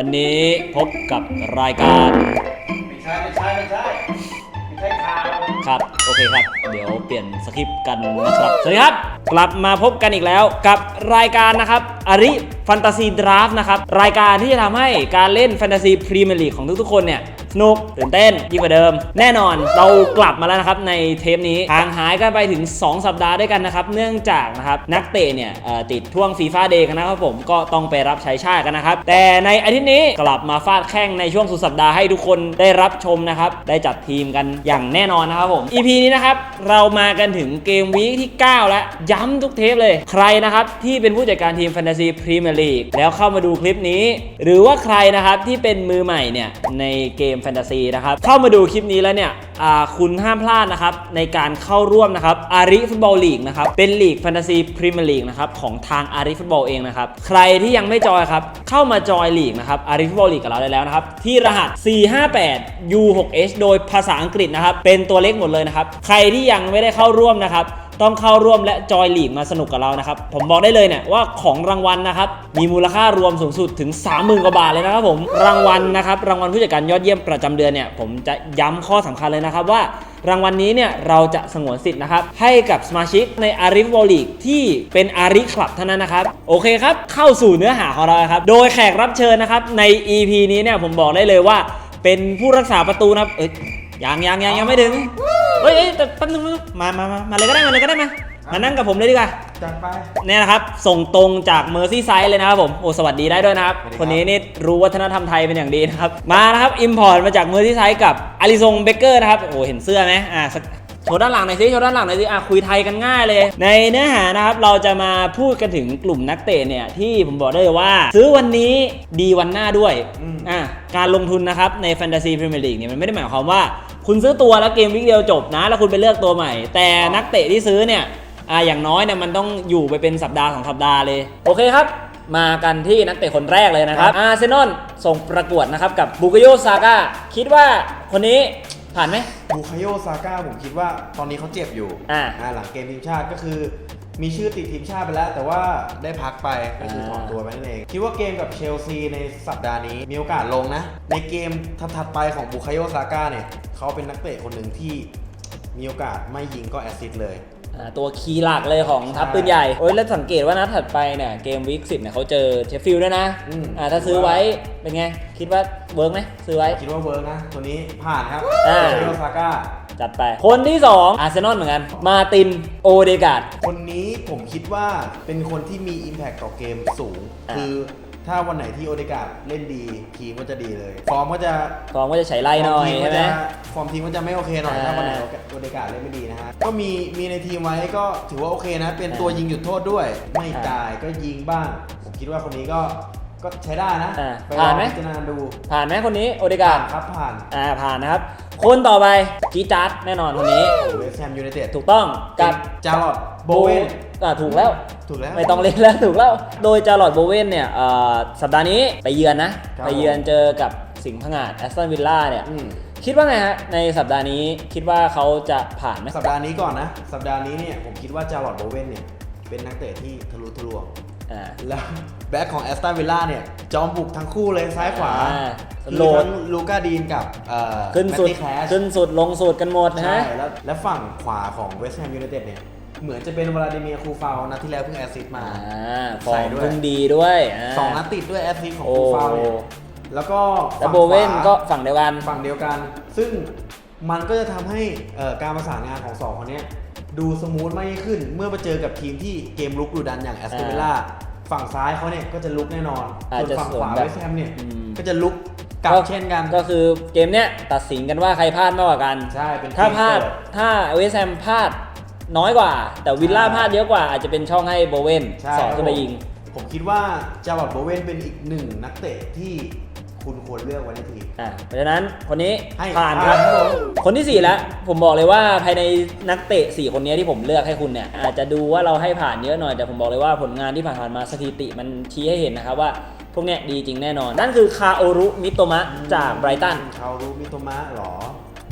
วันนี้พบกับรายการไม่ใช่ไม่ใช่ไม่ใช่ไม่ใช่ข่าวครับโอเคครับ เดี๋ยวเปลี่ยนสคริปต์กันนะครับสวัสดีครับ กลับมาพบกันอีกแล้วกับรายการนะครับอริฟันตาซีดราฟนะครับรายการที่จะทำให้การเล่นแฟนตาซีพรีเมียร์ลีกของทุกๆคนเนี่ย สนุกตื่นเต้นยิ่งกว่าเดิม แน่นอนเรากลับมาแล้วนะครับในเทปนี้ห่างหายกันไปถึง 2 สัปดาห์ด้วยกันนะครับ เนื่องจากนะครับนักเตะเนี่ยติดท่วงฟีฟ่าเดย์กันนะครับผมก็ต้องไปรับใช้ชาติกันนะครับ แต่ในอาทิตย์นี้กลับมาฟาดแข้งในช่วงสุดสัปดาห์ให้ทุกคนได้รับชมนะครับ ได้จัดทีมกันอย่างแน่นอนนะครับผม EP นี้นะครับเรามากันถึงเกมวีคที่ 9 แล้ว ย้ำทุกเทปเลย ใครนะครับที่เป็นผู้จัดการทีมแฟนตาซีพรีเมียร์ลีกแล้วเข้ามาดูคลิปนี้ หรือว่าใครนะครับที่เป็นมือใหม่เนี่ยในเกมแฟนตาซีนะครับ เข้ามาดูคลิปนี้แล้วเนี่ยคุณห้ามพลาดนะครับ ในการเข้าร่วมนะครับอาริฟุตบอลลีกนะครับ เป็นลีกแฟนตาซีพรีเมียร์ลีกนะครับ ของทางอาริฟุตบอลเองนะครับ ใครที่ยังไม่จอยครับ เข้ามาจอยลีกนะครับอาริฟุตบอลลีกกับเราได้แล้วนะครับ ที่รหัส 458 U6H โดยภาษาอังกฤษนะครับ เป็นตัวเล็กหมดเลยนะครับ ใครที่ยังไม่ได้เข้าร่วมนะครับ ต้องเข้าร่วมและจอยลีกมาสนุกกับเรานะครับ ผมบอกได้เลยเนี่ยว่าของรางวัลนะครับ มีมูลค่ารวมสูงสุดถึง 30,000 กว่าบาทเลยนะครับผม รางวัลนะครับ รางวัลผู้จัดการยอดเยี่ยมประจำเดือนเนี่ย ผมจะย้ำข้อสำคัญเลยนะครับว่ารางวัลนี้เนี่ยเราจะสงวนสิทธิ์นะครับ ให้กับสมาชิกในอาริฟบอลลีกที่เป็นอาริคลับเท่านั้นนะครับ โอเคครับ เข้าสู่เนื้อหาของเราครับ โดยแขกรับเชิญนะครับใน EP นี้เนี่ยผมบอกได้เลยว่าเป็นผู้รักษาประตูนะครับเอ้ย ยังยังยังยังไม่ถึงเฮ้ยเอ้ยแต่แป๊บนึงมามามามาเลยก็ได้มาเลยก็ได้มามานั่งกับผมเลยดีกว่า จัดไป เนี่ยนะครับ ส่งตรงจากเมอร์ซี่ไซด์เลยนะครับผมโอ้สวัสดีได้ด้วยนะครับ สวัสดีครับ คนนี้นี่รู้วัฒนธรรมไทยเป็นอย่างดีนะครับ มานะครับอิมพอร์ตมาจากเมอร์ซี่ไซด์กับอาริซงเบเกอร์นะครับ โอ้เห็นเสื้อไหมอ่าสัก โชว์ด้านหลังหน่อยสิโชว์ด้านหลังหน่อยสิอะคุยไทยกันง่ายเลย ในเนื้อหานะครับเราจะมาพูดกันถึงกลุ่มนักเตะเนี่ยที่ผมบอกได้เลยว่า ซื้อวันนี้ดีวันหน้าด้วยอืมอะการลงทุนนะครับในแฟนตาซีพรีเมียร์ลีกเนี่ยมันไม่ได้หมายความว่า คุณซื้อตัวแล้วเกมวิกเดียวจบนะ แล้วคุณไปเลือกตัวใหม่ แต่นักเตะที่ซื้อเนี่ยอ่าอย่างน้อยเนี่ยมันต้องอยู่ไปเป็นสัปดาห์สองสัปดาห์เลยโอเคครับมากันที่นักเตะคนแรกเลยนะครับอาร์เซนอลส่งประกวดนะครับกับบุกโยซาก้าคิดว่าคนนี้ ผ่านไหม บูคาโยซาก้าผมคิดว่าตอนนี้เขาเจ็บอยู่อ่า หลังเกมทีมชาติก็คือ มีชื่อติดทีมชาติไปแล้ว แต่ว่าได้พักไปก็คือถอนตัวไปนั่นเองคิดว่าเกมกับเชลซีในสัปดาห์นี้ มีโอกาสลงนะ ในเกมถัดๆไปของบูคาโยซาก้าเนี่ยเขาเป็นนักเตะคนหนึ่งที่มีโอกาสไม่ยิงก็แอสซิสต์เลยอ่า ตัวคีย์หลักเลยของทัพใช่ปืนใหญ่โอ้ยแล้วสังเกตว่านัดถัดไปเนี่ยเกมวีคสิบเนี่ยเขาเจอเชฟฟิลด์ด้วยนะอืม อ่าถ้าซื้อไว้เป็นไง คิดว่าเวิร์กไหมซื้อไว้ คิดว่าเวิร์กนะ ตัวนี้ผ่านครับอ่าบูคาโยซาก้า จัดไป คนที่ 2 อาร์เซนอลเหมือนกัน มาตินโอเดการ์ดคนนี้ผมคิดว่าเป็นคนที่มี Impact ต่อเกมสูง อะคือ ถ้าวันไหนที่โอเดกาดเล่นดีทีมก็จะดีเลย ฟอร์มก็จะกองก็จะใช้ไล่หน่อยฟร์มทีใช่ไหมก็จะฟอร์มทีมก็จะไม่โอเคหน่อยอ่าถ้าวันไหนโอเดกาดเล่นไม่ดีนะฮะก็มีมีในทีมไว้ก็ถือว่าโอเคนะ เป็นอ่าตัวยิงหยุดโทษด้วย ไม่อ่าจ่ายก็ยิงบ้างผมคิดว่าคนนี้ก็ก็ใช้ได้นะอ่าไปลผ่าอนงไหมพิจารณาดูผ่านไหมคนนี้โอเดการ์ดครับผ่านอ่าผ่านนะครับ คนต่อไปจีจัดแน่นอนคนนี้ เวสต์แฮมยูไนเต็ดถูกต้องกับจารอดโบเวนอ่าถูกแล้ว ถูกแล้ว ไม่ต้องเล่นแล้วถูกแล้ว โดยจารอดโบเวนเนี่ยเอ่อสัปดาห์นี้ไปเยือนนะ ครับ ไปเยือนเจอกับสิงห์ผงาดแอสตันวิลล่าเนี่ย อืมคิดว่าไงฮะ ในสัปดาห์นี้คิดว่าเขาจะผ่านไหมสัปดาห์นี้ก่อนนะ สัปดาห์นี้เนี่ยผมคิดว่าจารอดโบเวนเนี่ยเป็นนักเตะที่ทะลุทะลวง อ่าแล้วแบ็คของแอสตันวิลล่าเนี่ย จอมบุกทั้งคู่เลยซ้ายขวาอ่าคือโหลด ทั้งลูก้าดีนกับเอ่อขึ้นสุด แมตตี้แคลช ขึ้นสุดลงสุดกันหมดนะใช่ฮะ แล้วแล้วฝั่งขวาของเวสต์แฮมยูไนเต็ดเนี่ย เหมือนจะเป็นวลาดิเมียร์คูฟาวนัดที่แล้วเพิ่งแอสซิสต์มา อ่าฟอใส่ร์มด้วยเพุ่งดีด้วยา สองนัดติดด้วยแอสซิสต์ของโอ้คูฟาวเนี่ยแล้วก็แล้วฝั่งโบเว่นขวาก็ฝั่งเดียวกัน ฝั่งเดียวกัน ซึ่งมันก็จะทำให้เอ่อการประสานงานของสองคนเนี้ย ดูสมูทมากยิ่งขึ้น เมื่อมาเจอกับทีมที่เกมลุกดุดันอย่างแอสตันวิลล่าฝั่งซ้ายเขาเนี่ยก็จะลุกแน่นอนอาจส่วนจะฝั่งขวาสวนแบบเวสต์แฮมเนี่ยอืมก็จะลุกกลับเช่นกันก็คือเกมเนี้ยตัดสินกันว่าใครพลาดมากกว่ากันใช่เป็นถ้าเกมพลาดเปิดถ้าเวสแฮมพลาดน้อยกว่า แต่วิลล่าใช่พลาดเยอะกว่าอาจจะเป็นช่องให้โบเวนใช่สองครับขึ้นไปยิง ผมคิดว่าจารอดโบเวนเป็นอีกหนึ่งนักเตะที่ คุณควรเลือกไว้ในทีม อ่าเพราะฉะนั้นคนนี้ให้ผ่านครับ ผ่านครับผม คนที่4แล้วผมบอกเลยว่าภายในนักเตะ4คนนี้ที่ผมเลือกให้คุณเนี่ยอาจจะดูว่าเราให้ผ่านเยอะหน่อยแต่ผมบอกเลยว่าผลงานที่ผ่านๆมาสถิติมันชี้ให้เห็นนะครับว่าพวกเนี้ยดีจริงแน่นอน นั่นคือคาโอรุมิโตมะจากไบรตัน เขารู้มิโตมะเหรอ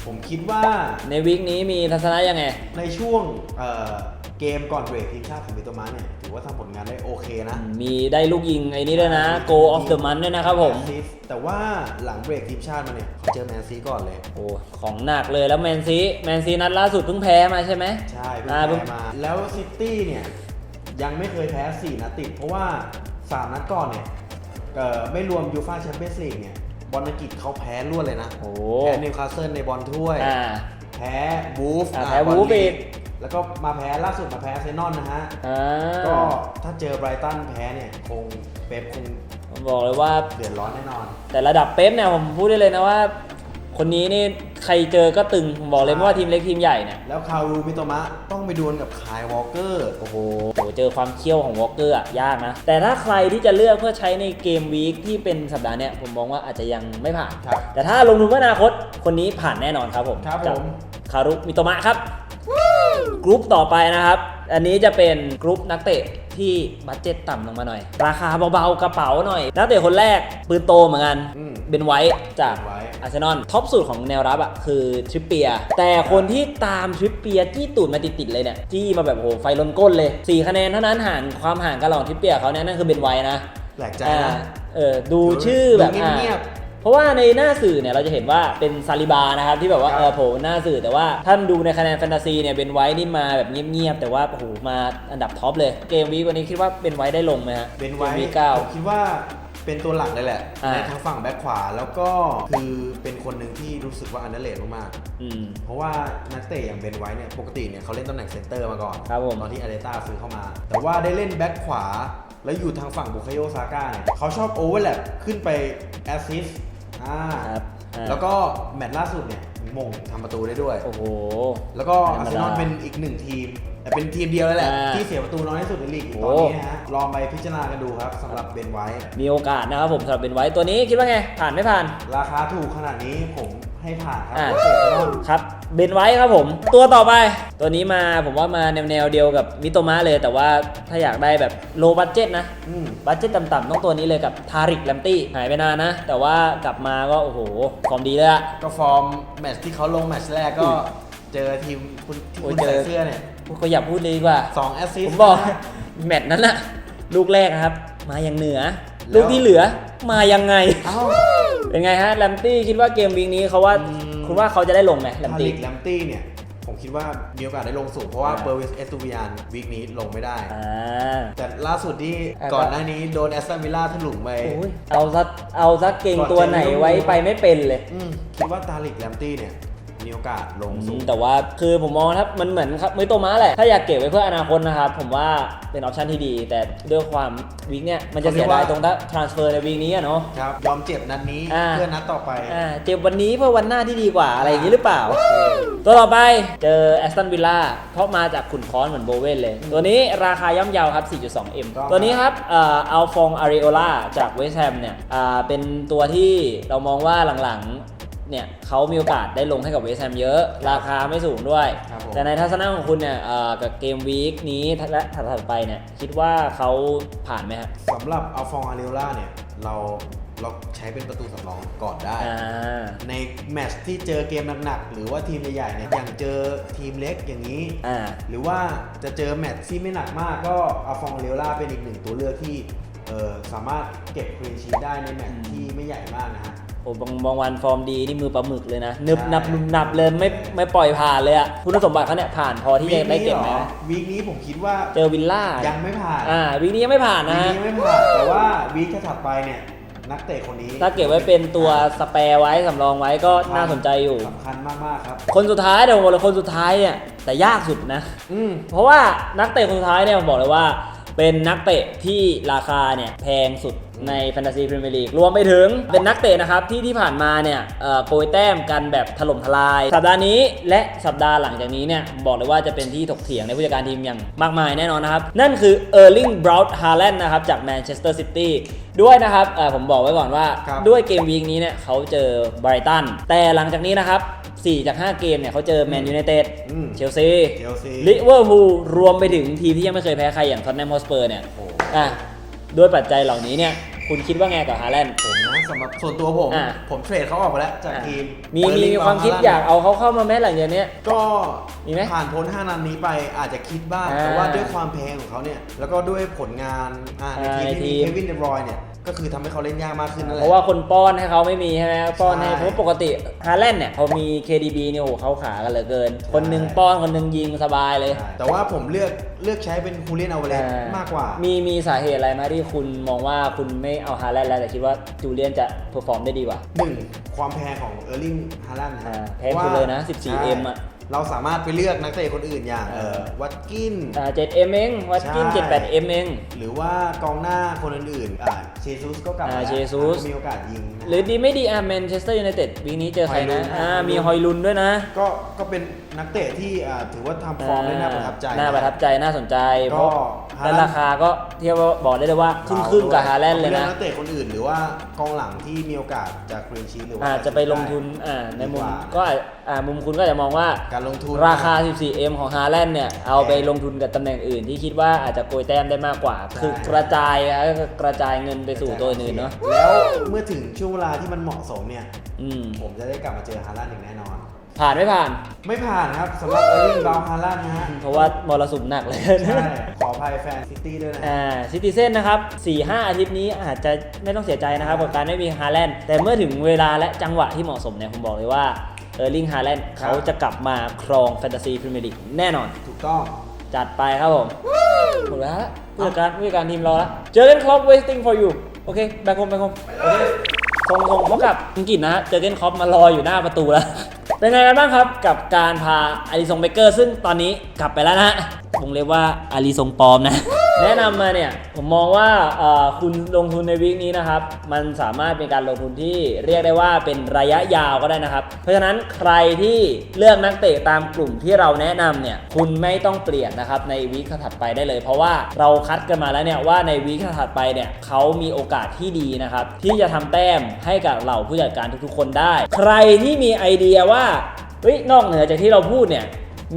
ผมคิดว่าในวีคนี้มีทัศนะยังไง ในช่วงเอ่อ เกมก่อนเบรกทีมชาติของมิโตมะเนี่ยถือว่าทำผลงานได้โอเคนะ มีได้ลูกยิงไอ้นี่ด้วยนะ Go of the Month ด้วยนะครับผมแอสซิสต์แต่ว่าหลังเบรกทีมชาติมาเนี่ยเขาเจอแมนซีก่อนเลย โอ้ของหนักเลยแล้วแมนซีแมนซีนัดล่าสุดเพิ่งแพ้มาใช่ไหม ใช่เพิ่งอ่าเพิ่งแพ้มา แล้วซิตี้เนี่ย ยังไม่เคยแพ้ 4 นัดติด เพราะว่า 3 นัดก่อนเนี่ยเอ่อไม่รวมยูฟ่าแชมเปี้ยนส์ลีกเนี่ย บอลอังกฤษเขาแพ้รวดเลยนะ โอ้แพ้นิวคาสเซิลในบอลถ้วย อ่า แพ้บูฟอ่าอ่าแพ้บอลวูฟลีอีก แล้วก็มาแพ้ล่าสุดมาแพ้อาร์เซนอลนะฮะ อ่าก็ถ้าเจอไบรตันแพ้เนี่ยคงเป๊ปคงผมบอกเลยว่า เดือดร้อนแน่นอน แต่ระดับเป๊ปเนี่ยผมพูดได้เลยนะว่า คนนี้นี่ใครเจอก็ตึงผมบอกเลยไม่ว่าทีมเล็กทีมใหญ่เนี่ยแล้วคารูมิโตมะต้องไปดวลกับคายวอลเกอร์ โอ้โหโหเจอความเขี้ยวของวอลเกอร์อะยากนะ แต่ถ้าใครที่จะเลือกเพื่อใช้ในเกมวีคที่เป็นสัปดาห์เนี้ยผมมองว่าอาจจะยังไม่ผ่าน ครับแต่ถ้าลงทุนเพื่ออนาคตคนนี้ผ่านแน่นอนครับผมครับกัผมคารุมิโตมะครับ กรุ๊ปต่อไปนะครับ อันนี้จะเป็นกรุ๊ปนักเตะที่บัตเจ็ตต่ำลงมาหน่อย ราคาเบาๆกระเป๋าหน่อย นักเตะคนแรกปืนโตเหมือนกันอืม เบนไวท์จากเบนไวท์อาร์เซนอลท็อปสุดของแนวรับอะคือทริปเปียร์แต่คนที่ตามทริปเปียร์จี้ตูดมาติดๆเลยเนี่ยจี้มาแบบโหไฟล้นก้นเลย4คะแนนเท่านั้นห่างความห่างกันระหว่างทริปเปียร์เขาเนี่ยนั่นคือเบนไวท์นะแปลกใจอ่านะเออดูชื่อแบบดูเงียบอ่าเพ ราะว่าในหน้าสื่อเนี่ยเราจะเห็นว่าเป็นซาลิบานะครับที่แบบว่าครับเออโผล่หน้าสื่อแต่ว่าท่านดูในคะแนนแฟนตาซีเนี่ยเบนไวท์นี่มาแบบเงียบๆแต่ว่าโอ้โหมาอันดับท็อปเลยเกมวีควันนี้คิดว่าเบนไวท์ได้ลงไหมฮะเบนไว้กมวีคเก้าผมคิดว่าเป็นตัวหลักเลยแหละอ่าในทางฝั่งแบ็คขวาแล้วก็คือเป็นคนหนึ่งที่รู้สึกว่าอันเดอร์เลดมากอืมๆเพราะว่านักเตะอย่างเบนไว้เนี่ยปกติเนี่ยเขาเล่นตำแหน่งเซนเตอร์มาก่อนครับผมตอนที่อาเดต้าซื้อเข้ามา แต่ว่าได้เล่นแบ็คขวาแล้วอยู่ทางฝั่งบุคโยซาก้าเนี่ยเขาชอบโอเวอร์แลปขึ้นไปแอสซิสต์ อ่าครับอ่าแล้วก็แมตช์ล่าสุดเนี่ยมงทำประตูได้ด้วย โอ้โห แล้วก็ธรรมดาอาร์เซนอลเป็นอีกหนึ่งทีม แต่เป็นทีมเดียวเลยแหละ อ่าที่เสียประตูน้อยที่สุดในลีกอยู่ตโอ้อนนี้นะฮะ ลองไปพิจารณากันดูครับสำหรับเบนไว้ มีโอกาสนะครับผมสำหรับเบนไวท์ตัวนี้คิดว่าไง ผ่านไม่ผ่าน ราคาถูกขนาดนี้ผม ให้ผ่านครับอ่าเพราะเสียไปต้องครับเบนไว้ครับผม ตัวต่อไป ตัวนี้มาผมว่ามาแนวแนวๆเดียวกับมิโตมะเลยแต่ว่าถ้าอยากได้แบบโลบัตเจ็ตนะ อืมบัตเจ็ตต่ำๆต้องตัวนี้เลยกับทาริกแลมตี้หายไปนานนะ แต่ว่ากลับมาก็โอ้โหฟอร์มดีเลยอะ ก็ฟอร์มแมตช์ที่เขาลงแมตช์แรกก็อุ้ยเจอทีมคุณที่โอ้ยคุณเจอ ใส่เสื้อเนี่ยก็อย่าพูดเลยดีกว่า สองแอสซิสผมบอก แมตช์นั้นอะลูกแรกนะครับ มาอย่างเหนือ แล้ว ลูกที่เหลือมายังไง เอ้า เป็นไงฮะแลมตี้คิดว่าเกมวีคนี้เขาว่าอืม คุณว่าเขาจะได้ลงไหมแลมทาตี้ ริกแลมตี้เนี่ย ผมคิดว่ามีโอกาสได้ลงสูง เพราะว่าอ่าเปอร์วิสเอสตูวิยานวีคนี้ลงไม่ได้ อ่า แต่ล่าสุดที่อ่า ก่อนหน้านี้โดนแอสตันวิลล่าถลุงไป โอ้ยเอาซักเอาซักเก่งตัวไหนไว้ไปไม่เป็นเลย อืมคิดว่าทาริกแลมตี้เนี่ย มีโอกาสลงสูง แต่ว่าคือผมมองครับมันเหมือนครับมือโตม้าแหละ ถ้าอยากเก็บไว้เพื่ออนาคตนะครับ ผมว่าเป็นออปชันที่ดี แต่ด้วยความวีคเนี่ยมันจะเสียดายตรงถ้า transfer ในวีคนี้อะเนาะ ครับ ยอมเจ็บนัดนี้อ่า เพื่อนัดต่อไป อ่าเจ็บวันนี้เพื่อวันหน้าที่ดีกว่าอะไรอย่างนี้หรือเปล่า ตัวต่อไปเจอแอสตันวิลล่าเพราะมาจากขุนค้อนเหมือนโบเวนเลย ตัวนี้ราคาย่อมเยาวครับ 4.2M ต้อง ตัวนี้ครับเอ่ออัลฟองอาริโอลาจากเวสต์แฮมเนี่ยอ่าเป็นตัวที่เรามองว่าหลังๆ เนี่ยเขามีโอกาสได้ลงให้กับเวสต์แฮมเยอะ ราคาไม่สูงด้วย ครับผม แต่ในทัศนะของคุณเนี่ยเอ่อกับเกมวีคนี้และถัดๆไปเนี่ยคิดว่าเขาผ่านไหมครับสำหรับอัลฟองอาริโอล่าเนี่ย เราเราใช้เป็นประตูสำรองก่อนได้ อ่า ในแมตช์ที่เจอเกมหนักๆ หรือว่าทีมใหญ่ๆเนี่ยอย่างเจอทีมเล็กอย่างนี้ อ่า หรือว่าจะเจอแมตช์ที่ไม่หนักมากก็อัลฟองอาริโอล่าเป็นอีกหนึ่งตัวเลือกที่เออสามารถเก็บคลีนชีทได้ในแมตช์ที่ไม่ใหญ่มากนะฮะ โอ้บางบางวันฟอร์มดีนี่มือปลาหมึกเลยนะนึบใช่นับนุบนับเลยไม่ไม่ปล่อยผ่านเลยอะคุณสมบัติเขาเนี่ยผ่านพอที่จะได้เก็บไหมวีคนี้หรอวีคนี้ผมคิดว่าเจอวิลล่ายังไม่ผ่านอ่าวีคนี้ยังไม่ผ่านวีนะคฮะนี้ยังไม่ผ่านแต่ว่าวีคถัดไปเนี่ยนักเตะคนนี้ ถ้าเก็บไว้เป็นตัวสแปร์ไว้สำรองไว้ก็น่าสนใจอยู่สำคัญมากๆครับ คนสุดท้ายเดี๋ยวผมบอกเลยคนสุดท้ายเนี่ยแต่ยากสุดนะ อืมเพราะว่านักเตะคนสุดท้ายเนี่ยผมบอกเลยว่า เป็นนักเตะที่ราคาเนี่ยแพงสุด ในแฟนตาซีพรีเมียร์ลีกรวมไปถึงเป็นนักเตะนะครับ ที่ที่ผ่านมาเนี่ยเอ่อโกยแต้มกันแบบถล่มทลาย สัปดาห์นี้และสัปดาห์หลังจากนี้เนี่ย บอกเลยว่าจะเป็นที่ถกเถียงในผู้จัดการทีมอย่างมากมายแน่นอนนะครับ นั่นคือเออร์ลิงบราวน์ฮาแลนด์นะครับ จากแมนเชสเตอร์ซิตี้ด้วยนะครับเอ่อผมบอกไว้ก่อนว่าครับด้วยเกมวีคนี้เนี่ยเขาเจอไบรตันแต่หลังจากนี้นะครับ4 จาก 5 เกมเนี่ยเขาเจอแมนยูไนเต็ดอืมเชลซีเชลซีลิเวอร์พูลรวมไปถึงทีมที่ยังไม่เคยแพ้ใครอย่างท็อตแนมฮอสเปอร์เนี่ยโอ้อะ ด้วยปัจจัยเหล่านี้เนี่ยคุณคิดว่าไงกับฮาแลนด์ ผมนะสำหรับส่วนตัวผม อ่าผมเทรดเขาออกไปแล้วจากทีมมีมีมีความคิดอยากเอาเขาเข้ามาแม้หลังจากเนี้ย ก็มีไหมผ่านพ้น5นัดนี้ไปอาจจะคิดบ้าง อ่าแต่ว่าด้วยความแพงของเขาเนี่ย แล้วก็ด้วยผลงานอ่าในอ่าทีมที่มีในทีม เควินเดบรอยน์เนี่ย ก็คือทำให้เขาเล่นยากมากขึ้นนั่นแหเพละ ราะว่าคนป้อนให้เขาไม่มีใช่ไหมป้อนให้ใช่เพราะปกติฮาแลนด์เนี่ยพอมี KDB เนี่ยโอ้โหเขาขากันเหลือเกิน คนหนึงป้อนคนหนึงยิงสบายเลยใช่แต่ว่าผมเลือกเลือกใช้เป็นคูเลียนเอาเวเลสอ่มากกว่า มีมีสาเหตุอะไรไหมที่คุณมองว่าคุณไม่เอาฮาแลนด์แล้วแต่คิดว่าจูเลียนจะเพอร์ฟอร์มได้ดีกว่า หนึ่งความแพงของเออร์ลิงฮาลันด์อ่าแพงสุดเลยนะ 14M อะ เราสามารถไปเลือกนักเตะคนอื่นอย่างเออ วัตกินอ่า 7M เองวัดกินใช่ 78M เอง หรือว่ากองหน้าคนอื่นๆอ่าเชซุสก็กลับมาอ่าแล้วเชซุสมีโอกาสยิงนะ หรือดีไม่ดีอะแมนเชสเตอร์ยูไนเต็ดวีคนี้เจอใครฮอยลุนะนอ่าฮอยลุน มีฮอยลุนด้วยนะก็ก็เป็นนักเตะที่อ่าถือว่าทำฟอร์มได้น่าประทับใจ น่าประทับใจน่าสนใจก็เพราะฮา และลันด์ราคาก็เทียบว่าบอกได้เลยว่าครึ่งครึ่งๆกับฮาแลนด์เลยลือกนะนักเตะคนอื่นหรือว่ากองหลังที่มีโอกาสจากครีนชีหรือว่าอาจจะไปลงทุนอ่าในมุมดีกว่าก็อาจอ่ามุมคุณก็อาจจะมองว่าการลงทุนราคา 14M ของฮาแลนด์เนี่ยเอาไปลงทุนกับตำแหน่งอื่นที่คิดว่าอาจจะโกยแต้มได้มากกว่าใช่คือกระจายอะกระจายเงินไปสู่ตัวอื่นๆเนาะแล้วเมื่อถึงช่วงเวลาที่มันเหมาะสมเนี่ยอืมผมจะได้กลับมาเจอฮาลันด์อย่างแน่นอน ผ่านไม่ผ่าน ไม่ผ่านครับสำหรับเออร์ลิงบราวน์ฮาลันด์นะฮะเพราะว่ามรสุมหนักเลยใช่ขออภัยแฟนซิตี้ด้วยนะอ่าซิติเซนนะครับ4-5 อาทิตย์นี้อาจจะไม่ต้องเสียใจนะครับกับการไม่มีฮาแลนด์แต่เมื่อถึงเวลาและจังหวะที่เหมาะสมเนี่ยผมบอกเลยว่าเออร์ลิงฮาแลนด์ครับเขาจะกลับมาครองแฟนตาซีพรีเมียร์ลีกแน่นอน ถูกต้องจัดไปครับผมหมดแล้วผู้จัดการผู้จัดการทีมรอแล้วเจอกันครอป waiting for you โอเคแบคโฮมแบคโฮมโอเคส่งส่งพบกับอังกฤษนะฮะเจอกันครอปมารออยู่หน้าประตูแล้ว เป็นไงกันบ้างครับกับการพาอาริซงเบเกอร์ ซึ่งตอนนี้กลับไปแล้วนะฮะวงเรียกว่าอาริซงปลอมนะ แนะนำมาเนี่ยผมมองว่าคุณลงทุนในวีคนี้นะครับ มันสามารถเป็นการลงทุนที่เรียกได้ว่าเป็นระยะยาวก็ได้นะครับ เพราะฉะนั้นใครที่เลือกนักเตะตามกลุ่มที่เราแนะนำเนี่ยคุณไม่ต้องเปลี่ยนนะครับในวีคถัดไปได้เลย เพราะว่าเราคัดกันมาแล้วเนี่ยว่าในวีคถัดไปเนี่ยเขามีโอกาสที่ดีนะครับที่จะทำแต้มให้กับเหล่าผู้จัดการทุกๆ คนได้ ใครที่มีไอเดียว่าเฮ้ยนอกเหนือจากที่เราพูดเนี่ย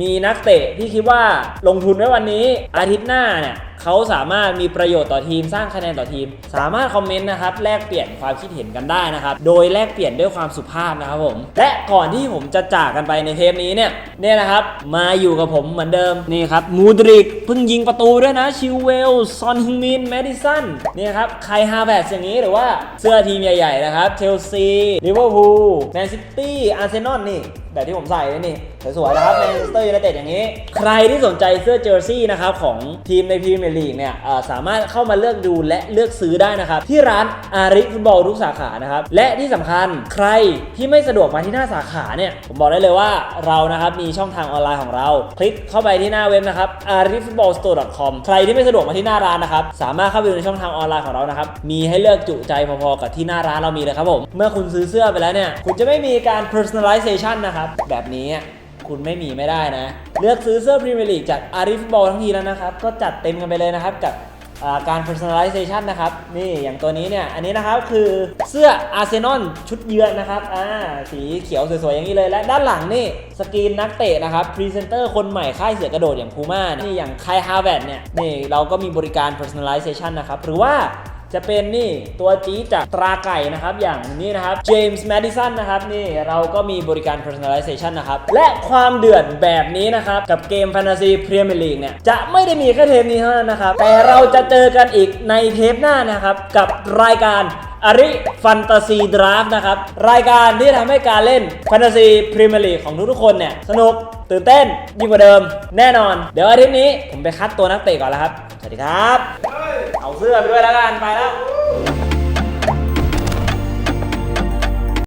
มีนักเตะที่คิดว่าลงทุนไว้วันนี้อาทิตย์หน้าเนี่ย เขาสามารถมีประโยชน์ต่อทีมสร้างคะแนนต่อทีม สามารถคอมเมนต์นะครับแลกเปลี่ยนความคิดเห็นกันได้นะครับ โดยแลกเปลี่ยนด้วยความสุภาพนะครับผมและก่อนที่ผมจะจากกันไปในเทปนี้เนี่ยเนี่ยนะครับมาอยู่กับผมเหมือนเดิมนี่ครับมูดริกเพิ่งยิงประตูด้วยนะชิลเวลซอนฮึงมินแมดิสันนี่ครับใครฮาแวร์อย่างนี้หรือว่าเสื้อทีมใหญ่ๆนะครับเชลซีลิเวอร์พูลแมนซิตี้อาร์เซนอลนี่แบบที่ผมใส่นี่สวยๆนะครับแมนเชสเตอร์ยูไนเต็ดอย่างนี้ ใครที่สนใจเสื้อเจอร์ซี่นะครับของทีมในพรีเมียร์ลีกเนี่ยสามารถเข้ามาเลือกดูและเลือกซื้อได้นะครับ ที่ร้านอาริฟุตบอลทุกสาขานะครับ และที่สำคัญใครที่ไม่สะดวกมาที่หน้าสาขาเนี่ยผมบอกได้เลยว่าเรานะครับมีช่องทางออนไลน์ของเรา คลิกเข้าไปที่หน้าเว็บนะครับ arifutbolstore.com ใครที่ไม่สะดวกมาที่หน้าร้านนะครับสามารถเข้าไปดูในช่องทางออนไลน์ของเรานะครับมีให้เลือกจุใจพอๆกับที่หน้าร้านเรามีเลยครับผมเมื่อคุณซื้อเสื้อไปแล้วเนี่ยคุณจะไม่มีการ personalization นะครับแบบนี้ คุณไม่มีไม่ได้นะ เลือกซื้อเสื้อพรีเมียร์ลีกจากอาริฟบอลทั้งทีแล้วนะครับ ก็จัดเต็มกันไปเลยนะครับกับการ personalization นะครับ นี่อย่างตัวนี้เนี่ย อันนี้นะครับคือเสื้ออาร์เซนอลชุดเยือนนะครับอ่าสีเขียวสวยๆ อย่างนี้เลย และด้านหลังนี่สกรีนนักเตะนะครับ พรีเซนเตอร์คนใหม่ค่ายเสือกระโดดอย่างพูม่านี่อย่างไคฮาร์แวดเนี่ย นี่เราก็มีบริการ personalization นะครับ หรือว่า จะเป็นนี่ตัวจี๊จากตราไก่นะครับ อย่างนี้นะครับเจมส์แมดิสันนะครับนี่เราก็มีบริการ personalization นะครับ และความเดือดแบบนี้นะครับ กับเกม Fantasy Premier League เนี่ย จะไม่ได้มีแค่เทปนี้เท่านั้นนะครับ แต่เราจะเจอกันอีกในเทปหน้านะครับ กับรายการ อริฟันตาซีดราฟนะครับ รายการที่ทำให้การเล่นแฟนตาซีพรีเมียร์ลีกของทุกๆคนเนี่ย สนุก ตื่นเต้น ยิ่งกว่าเดิม แน่นอน เดี๋ยวอาทิตย์นี้ผมไปคัดตัวนักเตะก่อนแล้วครับ สวัสดีครับ เอาเสื้อไปด้วยแล้วกัน ไปแล้ว